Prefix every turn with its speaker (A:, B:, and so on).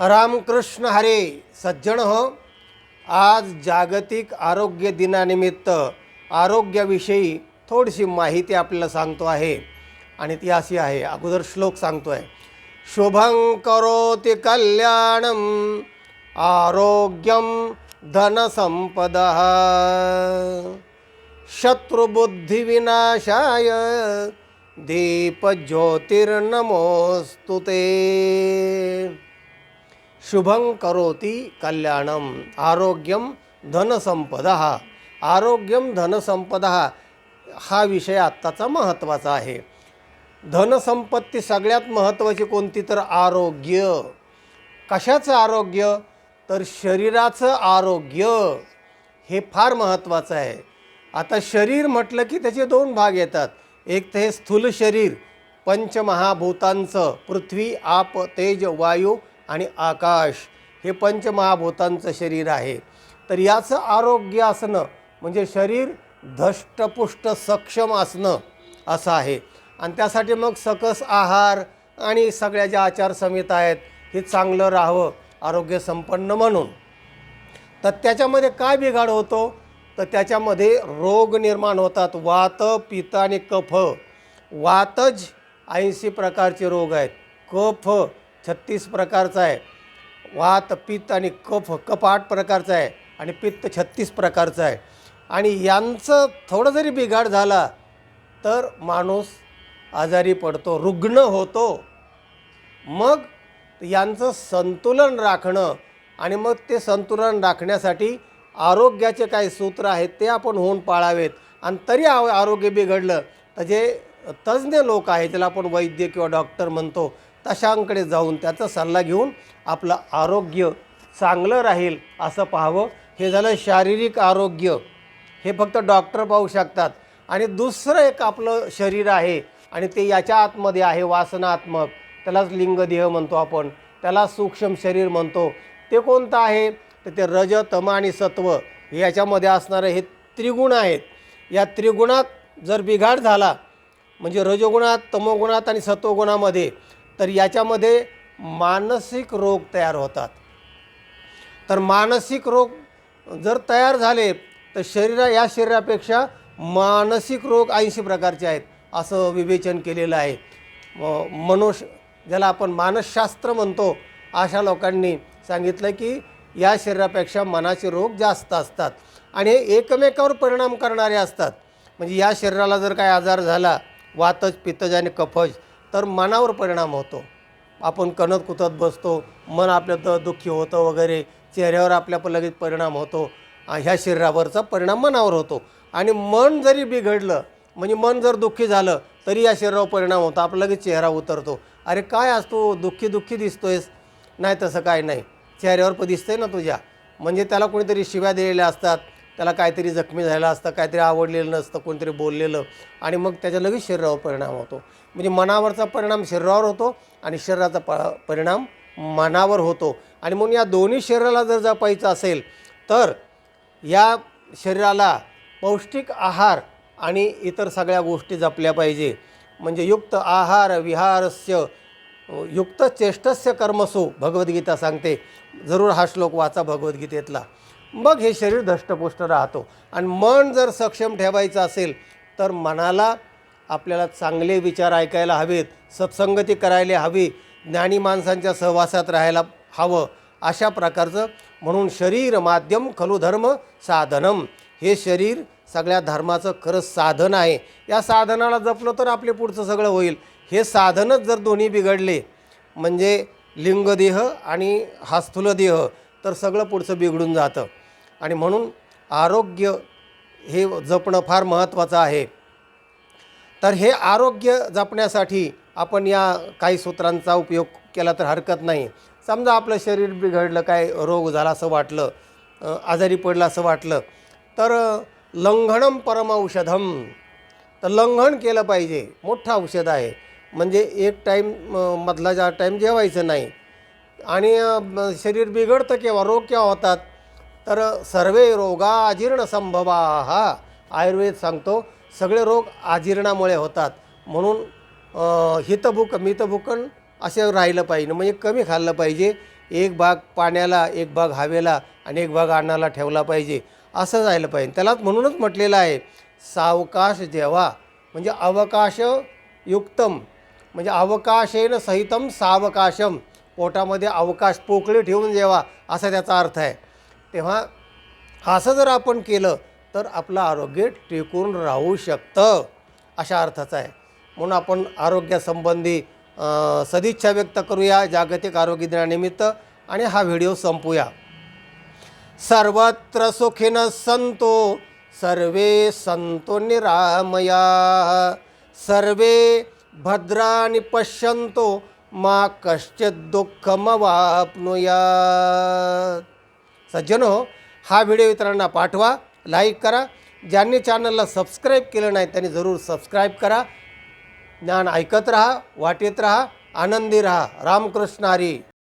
A: रामकृष्ण हरे सज्जन हो. आज जागतिक आरोग्य दिनानिमित्त आरोग्याविषयी थोडीशी माहिती आपल्याला सांगतो आहे. आणि ती अशी आहे अगोदर श्लोक सांगतो आहे शुभं करोति कल्याणम आरोग्यम धनसंपदा। शत्रुबुद्धिविनाशाय दीपज्योतिर्नमोस्तु ते। शुभं करोति कल्याणम। आरोग्यम धनसंपदा आरोग्यम धनसंपदा हा विषय आत्ताचा महत्त्वाचा आहे. धनसंपत्ती सगळ्यात महत्त्वाची कोणती तर आरोग्य. कशाचं आरोग्य? तर शरीराचं आरोग्य. हे फार महत्त्वाचं आहे. आता शरीर म्हटलं की त्याचे दोन भाग येतात. एक तर हे स्थूल शरीर पंचमहाभूतांचं पृथ्वी आप तेज वायू आणि आकाश हे पंचमहाभूतांचं शरीर आहे. तर याचं आरोग्य असणं म्हणजे शरीर धष्टपुष्ट सक्षम असणं असं आहे. आणि त्यासाठी मग सकस आहार आणि सगळ्या ज्या आचारसंहिता आहेत हे चांगलं राहावं आरोग्यसंपन्न म्हणून. तर त्याच्यामध्ये काय बिघाड होतो? तर त्याच्यामध्ये रोग निर्माण होतात. वात पित्त आणि कफ. वातज ऐंशी प्रकारचे रोग आहेत. कफ छत्तीस प्रकारचा आहे. वात पित्त आणि कफ कफ आठ प्रकारचा आहे आणि पित्त छत्तीस प्रकारचं आहे. आणि यांचं थोडं जरी बिघाड झाला तर माणूस आजारी पडतो रुग्ण होतो. मग यांचं संतुलन राखणं आणि मग ते संतुलन राखण्यासाठी आरोग्याचे काही सूत्र आहेत ते आपण होऊन पाळावेत. आणि तरी आ आरोग्य बिघडलं तर जे तज्ज्ञ लोक आहेत ज्याला आपण वैद्य किंवा डॉक्टर म्हणतो तशांकडे जाऊन त्याचा सल्ला घेऊन आपलं आरोग्य चांगलं राहील असं पाहावं. हे झालं शारीरिक आरोग्य. हे फक्त डॉक्टर पाहू शकतात. आणि दुसरं एक आपलं शरीर आहे आणि ते याच्या आतमध्ये आहे वासनात्मक. त्यालाच लिंगदेह म्हणतो आपण. त्याला सूक्ष्म शरीर म्हणतो. ते कोणतं आहे? तर ते रज तम आणि सत्व हे याच्यामध्ये असणारे हे त्रिगुण आहेत. या त्रिगुणात जर बिघाड झाला म्हणजे रजोगुणात तमोगुणात आणि सत्वगुणामध्ये तर याच्यामध्ये मानसिक रोग तयार होतात. तर मानसिक रोग जर तयार झाले तर शरीरा या शरीरापेक्षा मानसिक रोग ऐंशी प्रकारचे आहेत असं विवेचन केलेलं आहे. म- मनुष्य ज्याला आपण मानसशास्त्र म्हणतो अशा लोकांनी सांगितलं की या शरीरापेक्षा मनाचे रोग जास्त असतात आणि हे एकमेकावर परिणाम करणारे असतात. म्हणजे या शरीराला जर काय आजार झाला वातज पितज आणि कफज तर मनावर परिणाम होतो. आपण कणत कुतत बसतो मन आपलं द दुःखी होतं वगैरे चेहऱ्यावर आपल्या पण लगेच परिणाम होतो. ह्या शरीरावरचा परिणाम मनावर होतो. आणि मन जरी बिघडलं म्हणजे मन जर दुःखी झालं तरी या शरीरावर परिणाम होतो. आपला लगेच चेहरा उतरतो. अरे काय असतो दुःखी दुःखी दिसतोयस? नाही तसं काय नाही. चेहऱ्यावर पण दिसतंय ना तुझ्या. म्हणजे त्याला कोणीतरी शिव्या दिलेल्या असतात. त्याला काहीतरी जखमी झालेलं असतं काहीतरी आवडलेलं नसतं कोणतरी बोललेलं. आणि मग त्याच्या लगेच शरीरावर परिणाम होतो. म्हणजे मनावरचा परिणाम शरीरावर होतो आणि शरीराचा प परिणाम मनावर होतो. आणि म्हणून या दोन्ही शरीराला जर जपायचं असेल तर या शरीराला पौष्टिक आहार आणि इतर सगळ्या गोष्टी जपल्या पाहिजे. म्हणजे युक्त आहार विहारस्य युक्त चेष्टस्य कर्मसु भगवद्गीता सांगते. जरूर हा श्लोक वाचा भगवद्गीतेतला. मग हे शरीर धष्टपुष्ट राहतो. आणि मन जर सक्षम ठेवायचं असेल तर मनाला आपल्याला चांगले विचार ऐकायला हवेत सत्संगती करायला हवी ज्ञानी माणसांच्या सहवासात राहायला हवं अशा प्रकारचं म्हणून शरीर माध्यम खलु धर्म साधनम. हे शरीर सगळ्या धर्माचं खरंच साधन आहे. या साधनाला जपलं तर आपले पुढचं सगळं होईल. हे साधनच जर दोन्ही बिघडले म्हणजे लिंगदेह आणि हा स्थूलदेह तर सगळं पुढचं बिघडून जातं. आणि म्हणून आरोग्य हे जपणं फार महत्त्वाचं आहे. तर हे आरोग्य जपण्यासाठी आपण या काही सूत्रांचा उपयोग केला तर हरकत नाही. समजा आपलं शरीर बिघडलं काय रोग झाला असं वाटलं आजारी पडलं असं वाटलं तर लंघणम परम परमौषधम तर लंघन केलं पाहिजे मोठं औषध आहे. म्हणजे एक टाईम मधला ज्या टाईम जेवायचं नाही. आणि शरीर बिघडतं केव्हा? रोग केव्हा होतात? तर सर्वे रोगा अजीर्ण संभवा. हा आयुर्वेद सांगतो सगळे रोग आजीर्णामुळे होतात. म्हणून हितभूक मितभूकन असे राहिलं पाहिजे. म्हणजे कमी खाल्लं पाहिजे. एक भाग पाण्याला एक भाग हवेला आणि एक भाग अन्नाला ठेवला पाहिजे. असं जायला पाहिजे. त्यालाच म्हणूनच म्हटलेलं आहे सावकाश जेव्हा म्हणजे अवकाशयुक्तम. म्हणजे अवकाशेन सहितम सावकाशम. पोटामध्ये अवकाश पोकळी ठेवून जेव्हा असा त्याचा अर्थ आहे. तेव्हा असं जर आपण केलं तर आपलं आरोग्य टिकून राहू शकतं अशा अर्थाचं आहे. म्हणून आपण आरोग्यासंबंधी सदिच्छा व्यक्त करूया जागतिक आरोग्य दिनानिमित्त आणि हा व्हिडिओ संपूया. सर्वत्र सुखीन संतो सर्वे संतो निरामया. सर्वे भद्राणी पश्यन्तो मा कश्चित दुःखमवाप्नुयात्. सज्जनो हा व्हिडिओ इतरांना पाठवा लाईक करा. ज्यांनी चॅनलला सबस्क्राईब केलं नाही त्यांनी जरूर सबस्क्राईब करा. ज्ञान ऐकत राहा वाटेत राहा आनंदी राहा. रामकृष्ण हरी.